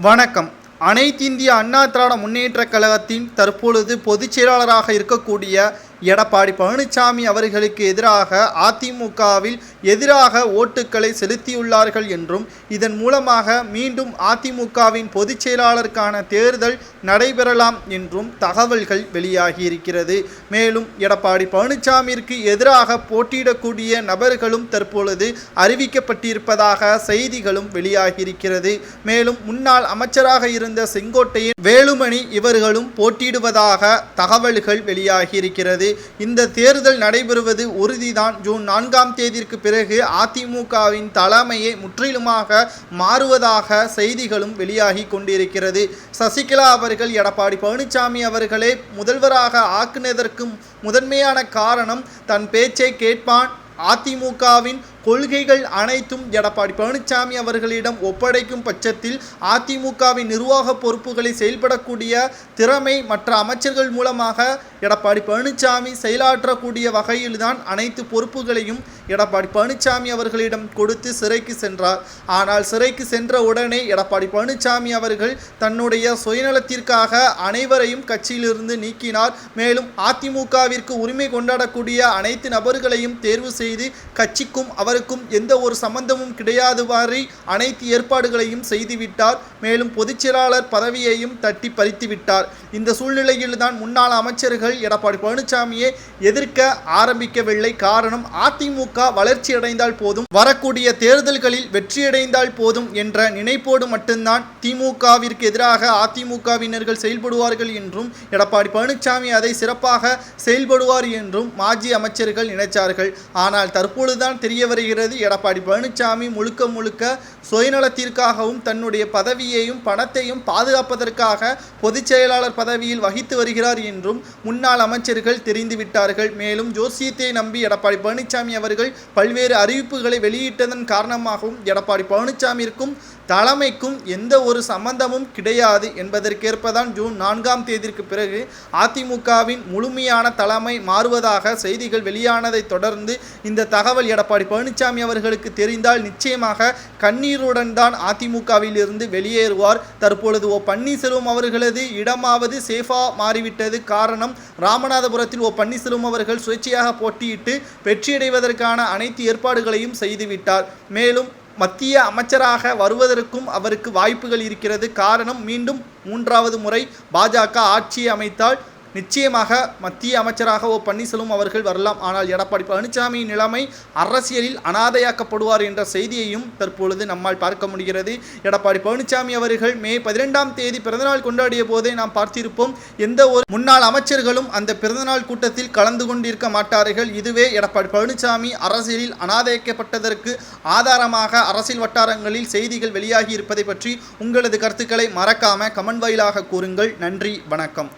வணக்கம். அனைத்திந்திய அண்ணா திராவிட முன்னேற்றக் கழகத்தின் தற்பொழுது பொதுச் செயலாளராக இருக்கக்கூடிய எடப்பாடி பழனிசாமி அவர்களுக்கு எதிராக அதிமுகவில் எதிராக ஓட்டுக்களை செலுத்தியுள்ளார்கள் என்றும் இதன் மூலமாக மீண்டும் அதிமுகவின் பொதுச் செயலாளருக்கான தேர்தல் நடைபெறலாம் என்றும் தகவல்கள் வெளியாகியிருக்கிறது. மேலும் எடப்பாடி பழனிசாமிற்கு எதிராக போட்டியிடக்கூடிய நபர்களும் தற்பொழுது அறிவிக்கப்பட்டிருப்பதாக செய்திகளும் வெளியாகியிருக்கிறது. மேலும் முன்னாள் அமைச்சராக இருந்த செங்கோட்டையின் வேலுமணி இவர்களும் போட்டியிடுவதாக தகவல்கள் வெளியாகியிருக்கிறது. இந்த தேர்தல் நடைபெறுவது உறுதிதான். ஜூன் நான்காம் தேதிக்கு பிறகு அதிமுகவின் தலைமையை முற்றிலுமாக மாறுவதாக செய்திகளும் வெளியாகி கொண்டிருக்கிறது. சசிகலா அவர்கள் எடப்பாடி பழனிசாமி அவர்களே முதல்வராக ஆக்குனதற்கு முதன்மையான காரணம் தன் பேச்சை கேட்பான். அதிமுகவின் கொள்கைகள் அனைத்தும் எடப்பாடி பழனிசாமி அவர்களிடம் ஒப்படைக்கும் பட்சத்தில் அதிமுகவின் நிர்வாக பொறுப்புகளை செயல்படக்கூடிய திறமை மற்ற அமைச்சர்கள் மூலமாக எடப்பாடி பழனிசாமி செயலாற்றக்கூடிய வகையில்தான் அனைத்து பொறுப்புகளையும் எடப்பாடி பழனிசாமி அவர்களிடம் கொடுத்து சிறைக்கு சென்றார். ஆனால் சிறைக்கு சென்ற உடனே எடப்பாடி பழனிசாமி அவர்கள் தன்னுடைய சுயநலத்திற்காக அனைவரையும் கட்சியிலிருந்து நீக்கினார். மேலும் அதிமுகவிற்கு உரிமை கொண்டாடக்கூடிய அனைத்து நபர்களையும் தேர்வு செய்து கட்சிக்கும் அவருக்கும் எந்த ஒரு சம்பந்தமும் கிடையாது கிடையாதுவாறு அனைத்து ஏற்பாடுகளையும் செய்துவிட்டார். மேலும் பொதுச்செயலாளர் பதவியையும் தட்டி பறித்துவிட்டார். இந்த சூழ்நிலையில் தான் முன்னாள் அமைச்சர்கள் எடப்பாடி பழனிசாமியை எதிர்க்க ஆரம்பிக்கவில்லை. காரணம் அதிமுக வளர்ச்சி அடைந்தால் போதும் வரக்கூடிய தேர்தல்களில் வெற்றியடைந்தால் போதும் என்ற நினைப்போடு மட்டும்தான் திமுகவிற்கு எதிராக அதிமுகவினர்கள் செயல்படுவார்கள் என்றும் எடப்பாடி பழனிசாமி அதை சிறப்பாக செயல்படுவார் என்றும் மாஜி அமைச்சர்கள் நினைச்சார்கள். ஆனால் தற்பொழுதுதான் தெரியவர் வருகிறது. எடப்பாடி பழனிசாமி முழுக்க முழுக்க சுயநலத்திற்காகவும் தன்னுடைய பதவியையும் பணத்தையும் பாதுகாப்பதற்காக பொதுச் செயலாளர் பதவியில் வகித்து வருகிறார் என்றும் முன்னாள் அமைச்சர்கள் தெரிந்துவிட்டார்கள் மேலும் ஜோசியத்தை நம்பி எடப்பாடி பழனிசாமி அவர்கள் பல்வேறு அறிவிப்புகளை வெளியிட்டதன் காரணமாகவும் எடப்பாடி பழனிசாமிக்கும் தலைமைக்கும் எந்த ஒரு சம்பந்தமும் கிடையாது என்பதற்கேற்பதான் ஜூன் நான்காம் தேதிக்கு பிறகு அதிமுகவின் முழுமையான தலைமை மாறுவதாக செய்திகள் வெளியானதை தொடர்ந்து இந்த தகவல் எடப்பாடி பழனிசாமி அவர்களுக்கு தெரிந்தால் நிச்சயமாக கண்ணீருடன் தான் அதிமுகவில் இருந்து வெளியேறுவார். தற்பொழுது ஓ பன்னீர்செல்வம் அவர்களது இடமாவது சேஃபா மாறிவிட்டது காரணம் ராமநாதபுரத்தில் ஓ பன்னீர்செல்வம் அவர்கள் சுயேட்சையாக போட்டியிட்டு வெற்றியடைவதற்கான அனைத்து ஏற்பாடுகளையும் செய்துவிட்டார். மேலும் மத்திய அமைச்சராக வருவதற்கும் அவருக்கு வாய்ப்புகள் இருக்கிறது. காரணம் மீண்டும் மூன்றாவது முறை பாஜக ஆட்சியை அமைத்தால் நிச்சயமாக மத்திய அமைச்சராக ஓ பன்னீர்செல்வம் அவர்கள் வரலாம். ஆனால் எடப்பாடி பழனிசாமியின் நிலைமை அரசியலில் அனாதையாக்கப்படுவார் என்ற செய்தியையும் தற்பொழுது நம்மால் பார்க்க முடிகிறது. எடப்பாடி பழனிசாமி அவர்கள் மே பதிரெண்டாம் தேதி பிறந்தநாள் கொண்டாடிய போதே நாம் பார்த்திருப்போம் எந்த ஒரு முன்னாள் அமைச்சர்களும் அந்த பிறந்தநாள் கூட்டத்தில் கலந்து கொண்டிருக்க மாட்டார்கள். இதுவே எடப்பாடி பழனிசாமி அரசியலில் அனாதைக்கப்பட்டதற்கு ஆதாரமாக அரசியல் வட்டாரங்களில் செய்திகள் வெளியாகி இருப்பதை பற்றி உங்களது கருத்துக்களை மறக்காம கமெண்ட் வாயிலாக கூறுங்கள். நன்றி வணக்கம்.